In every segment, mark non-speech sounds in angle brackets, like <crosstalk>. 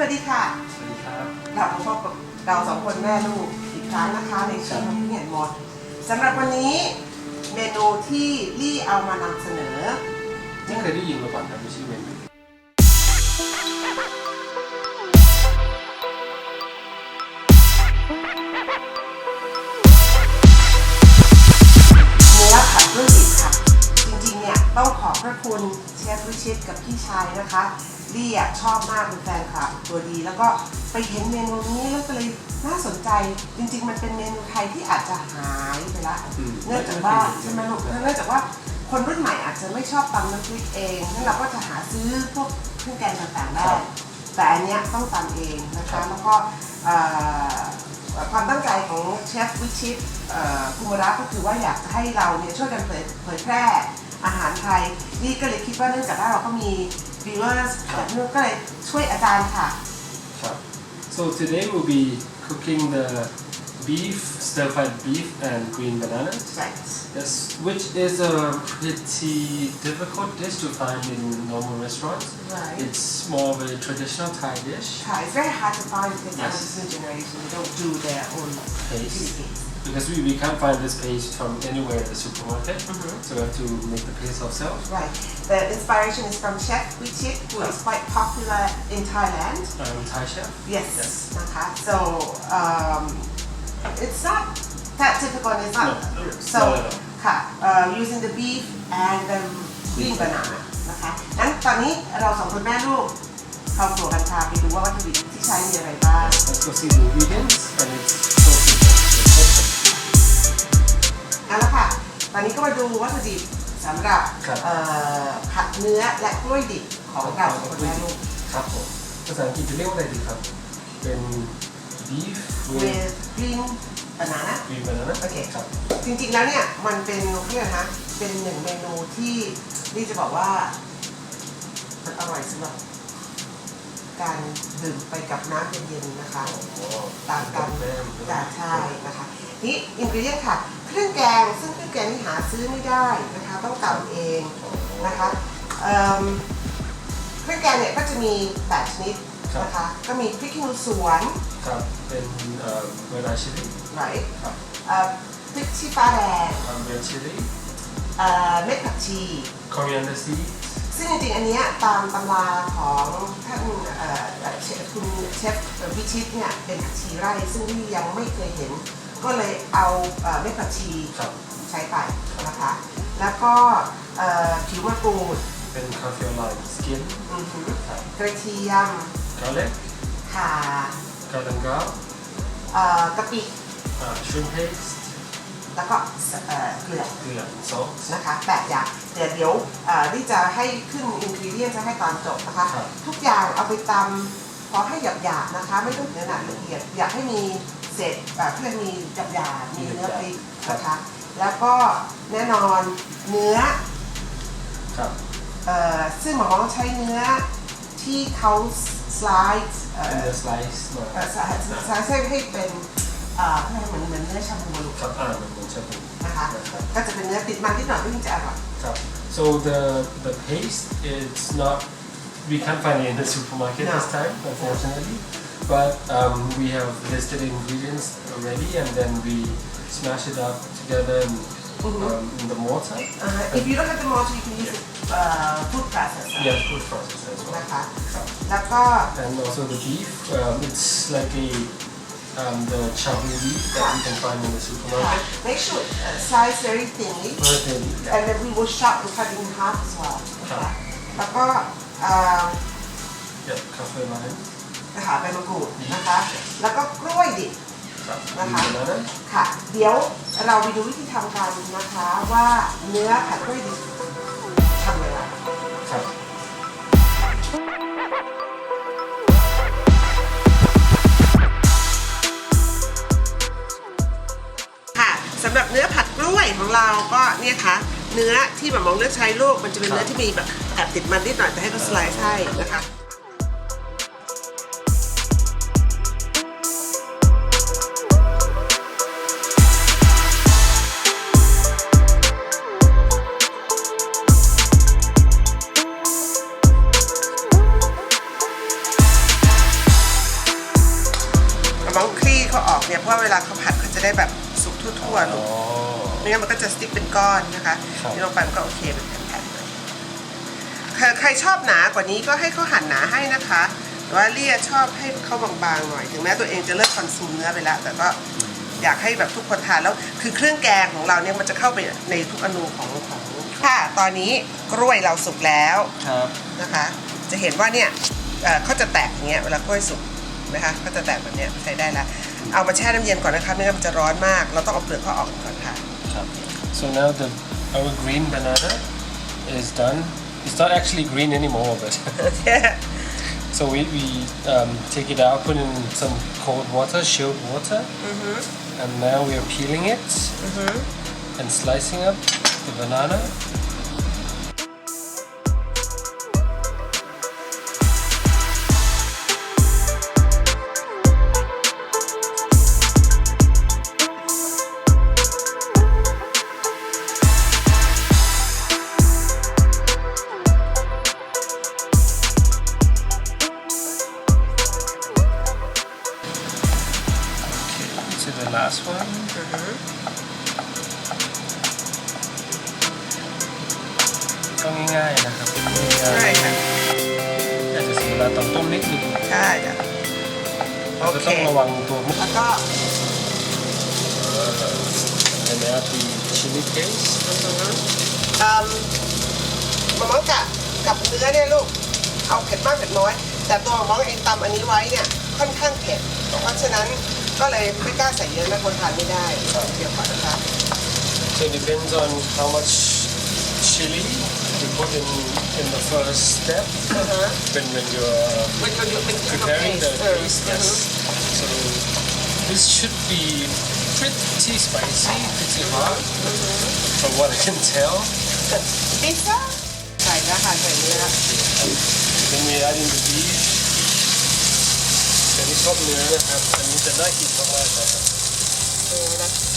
สวัสดีค่ะสวัสดีครับกลับมาพบกับเราสองคนแม่ลูกอีกครั้งนะคะในช่วงที่เห็นหมดสำหรับวันนี้เมนูที่ลี่เอามานำเสนอไม่เคยได้ยินมาก่อนครับไม่ใช่เมนูเนื้อผัดด้วยดิบค่ะ จริงๆเนี่ยต้องขอบพระคุณเชฟวิชิตกับพี่ชายนะคะ ลี่อะชอบมากเป็นแฟนคลับตัวดี แล้วก็ไปเห็นเมนูนี้แล้วก็เลยน่าสนใจจริง ๆ มันเป็นเมนูไทยที่อาจจะหายไปละเนื่องจากว่าใช่ไหมลูกเนื่องจากว่าคนรุ่นใหม่อาจจะไม่ชอบตำน้ำพริกเองงั้นเราก็จะหาซื้อพวกเครื่องแกงต่างๆได้ แต่อันเนี้ยต้องตำเองนะคะแล้วก็เอ่อความตั้งใจของเชฟวิชิตเอ่อคุมระก็คือว่าอยากจะให้เราเนี่ยช่วยกันเผยเผยแพร่อาหารไทย นี่ก็เลยคิดว่าเนื่องจากว่าเราก็มี viewers แบบนู้นก็เลยช่วยอาจารย์ค่ะ ครับ so today we'll be cooking the beef stir fried beef and green bananas right yes which is a pretty difficult dish to find in normal restaurants right it's more of a traditional Thai dish ค่ะ it's very hard to find because Yes. this new generation they don't do their own paste activities because we, we can't find this paste from anywhere in the supermarket Mhm. so we have to make the paste ourselves Right. The inspiration is from Chef Wichit, who is quite popular in Thailand. um, Thai chef Yes. Yes.นะคะ So um, it's not that difficult. It's not. No, no, so not at all. ค่ะ uh, using the beef and the green banana นะคะงั้นตอนนี้เราสองคนแม่ลูกเข้าครัวกันค่ะไปดูว่าวัตถุดิบที่ใช้มีอะไรบ้าง let's go see the ingredients and it's เอาละค่ะ ตอนนี้ก็มาดูวัตถุดิบสำหรับครับ เอ่อผัดเนื้อและกล้วยดิบของเราสองคนแม่ลูก ครับผมภาษาอังกฤษจะเรียกว่าอะไรดีครับ เป็น beef with with green banana green banana โอเค ครับ จริงๆแล้วเนี่ยมันเป็นเขาเรียกนะเป็นหนึ่งเมนูที่นี่จะบอกว่ามันอร่อยสำหรับ การดื่มไปกับน้ำเย็นๆนะคะต่างกันแม่จากใช่นะคะนี่อินกรีเดียนค่ะ เครื่องแกงซึ่งเครื่องแกงนี่หาซื้อไม่ได้นะคะ ต้องตำเองนะคะเอิ่มเครื่องแกงเนี่ยก็จะมีแปดชนิดนะคะก็มีพริกขี้หนูสวนครับเป็นเอ่อเวลาชิลลี่ไหนครับเอ่อพริกชี้ฟ้าแดงเอ่อเรดชิลลี่เอ่อเม็ดผักชี coriander seed ซึ่งจริงๆอันเนี้ยตามตำราของท่านเอ่อเชฟคุณเชฟวิชิตเนี่ยเป็นผักชีไร่ซึ่งที่ยังไม่เคยเห็น ก็เลยเอาเอ่อเม็ดผักชีครับใช้ไปนะคะ แล้วก็เอ่อผิวมะกรูดเป็น kaffir lime skin อือหือครับกระเทียม garlic ข่า galangal เอ่อกะปิอ่า shrimp paste แล้วก็เอ่อเกลือเกลือ salt นะคะแปดอย่างเดี๋ยวเดี๋ยวเอ่อที่จะให้ขึ้นอินกรีเดียนจะให้ตอนจบนะคะครับทุกอย่างเอาไปตำขอให้หยาบๆนะคะ ไม่ต้องถึงขนาดละเอียดอยากให้มีเศษแบบเพื่อมีหยาบๆมีเนื้อพริกนะคะแล้วก็แน่นอนเนื้อครับเอ่อซึ่งหมอต้องใช้เนื้อที่เขาสไลด์เอ่อเป็นเนื้อ slice มาเอ่อสไลด์สไลด์ให้เป็น เอ่อให้เหมือนเหมือนเนื้อชาบูลูก ครับอ่ามันเหมือนชาบู นะคะ นะครับ ก็จะเป็นเนื้อติดมันนิดหน่อยที่มันจะอร่อย Cup. So the the paste it's not we can't find it in the supermarket No. this time unfortunately but um, we have listed ingredients already and then we smash it up together in, Mhm. um, in the mortar Uh, if you don't have the mortar you can use uh, food processor yeah food process as well นะคะ Cup. แล้วก็ and also the beef um, it's like a um, the chabu beef that you can find in the ค่ะ supermarket make sure uh, slice very thinly Very thinly, yeah. and then we will chop and cut it in half as well นะครัคะบแล้วก็เอ่อ yeah kaffir lime นะคะใบมะกรูดนะคะ แล้วก็กล้วยดิบ Cup. Uh-huh. Green banana ค่ะ เดี๋ยวเราไปดูวิธีทำกันนะคะว่าเนื้อผัดกล้วยดิบทำยังไง Cup. ของเราก็เนี่ยค่ะเนื้อที่แบบมองเลือกใช้ลูกมันจะเป็นเนื้อที่มีแบบแอบติดมันนิดหน่อยแต่ให้เขาสไลซ์ให้นะคะเขาออกเนี่ยเพราะว่าเวลาเขาผัดเขาจะได้แบบสุกทั่วๆลูก ไม่งั้นมันก็จะสติ๊กเป็นก้อนนะคะครับ นี่ลงไปมันก็โอเคเป็นแผ่นๆเลยใครใครชอบหนากว่านี้ก็ให้เขาหั่นหนาให้นะคะแต่ว่าเลี่ยชอบให้เขาบางๆหน่อย ถึงแม้ตัวเองจะเลิกคอนซูมเนื้อไปแล้วแต่ก็ อยากให้แบบทุกคนทานแล้วคือเครื่องแกงของเราเนี่ยมันจะเข้าไปในทุกอนูของของค่ะตอนนี้กล้วยเราสุกแล้วครับ นะคะ จะเห็นว่าเนี่ยเอ่อเขาจะแตกอย่างเงี้ยเวลากล้วยสุกนะคะเขาจะแตกแบบเนี้ยใช้ได้แล้วเอามาแช่น้ำเย็นก่อนนะคะไม่งั้นมันจะร้อนมาก เราต้องเอาเปลือกเขาออกก่อนค่ะ up. So now the our green banana is done. It's not actually green anymore, but <laughs> yeah. So we, we um, take it out, put in some cold water, chilled water, mm -hmm. and now we are peeling it mm -hmm. and slicing up the banana. ตอนต้มนิดนึงใช่จ้ะเราจะต้องระวังตัวมุกแล้วก็ and add the chili paste เอิ่มมะม่วงกะกับเนื้อเนี่ยลูก เอาเผ็ดมากเผ็ดน้อย แต่ตัวมะม่วงเองตำอันนี้ไว้เนี่ยค่อนข้างเผ็ด เพราะฉะนั้นก็เลยไม่กล้าใส่เยอะนะคนทานไม่ได้เดี๋ยวก่อนนะคะ so it depends on how much chili you put in in the first step อือฮะ when when you're มันก็เป็น preparing the เออ paste yes so this should be pretty spicy pretty hot from what I can tell พิซซ่าใส่แล้วค่ะใส่เนื้อแล้ว then we add in the beef อันนี้ชอบเนื้อนะครับอันนี้จะน่ากินมากๆนะครับ เนื้อนะ ค่ะ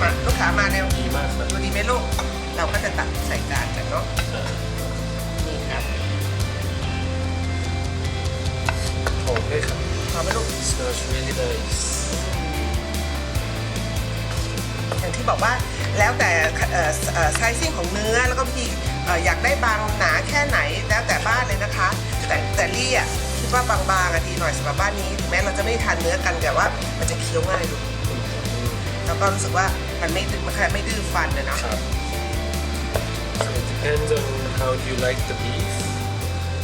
มาลูกขามาแนวดีมากครับดูดีไหมลูก เราก็จะตักใส่จานกันเนาะนี่ครับโอเคครับพอไหมลูก smells really nice อย่างที่บอกว่าแล้วแต่ไซซิ่งของเนื้อแล้วก็พี่อยากได้บางหนาแค่ไหนแล้วแต่บ้านเลยนะคะ แต่แต่ลี่อะคิดว่าบางๆอะดีหน่อยสำหรับบ้านนี้ถึงแม้เราจะไม่ทานเนื้อกันแต่ว่ามันจะเคี้ยวง่ายลูก แล้วก็รู้สึกว่ามันไม่ดื้อมันแค่ไม่ดื้อฟันนะเนาะ ครับ So it depends on how you like the beef.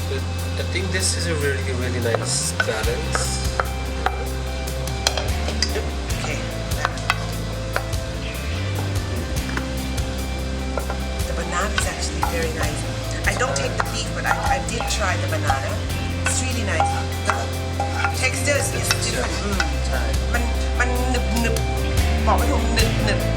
But I think this is a really, really nice balance. โอเค The banana is actually very nice. I don't take the beef, but I, I did try the banana. It's really nice. The texture is is different. อืม ใช่ มันมันหนึ บอกไม่ถูกหนึบหนึบไ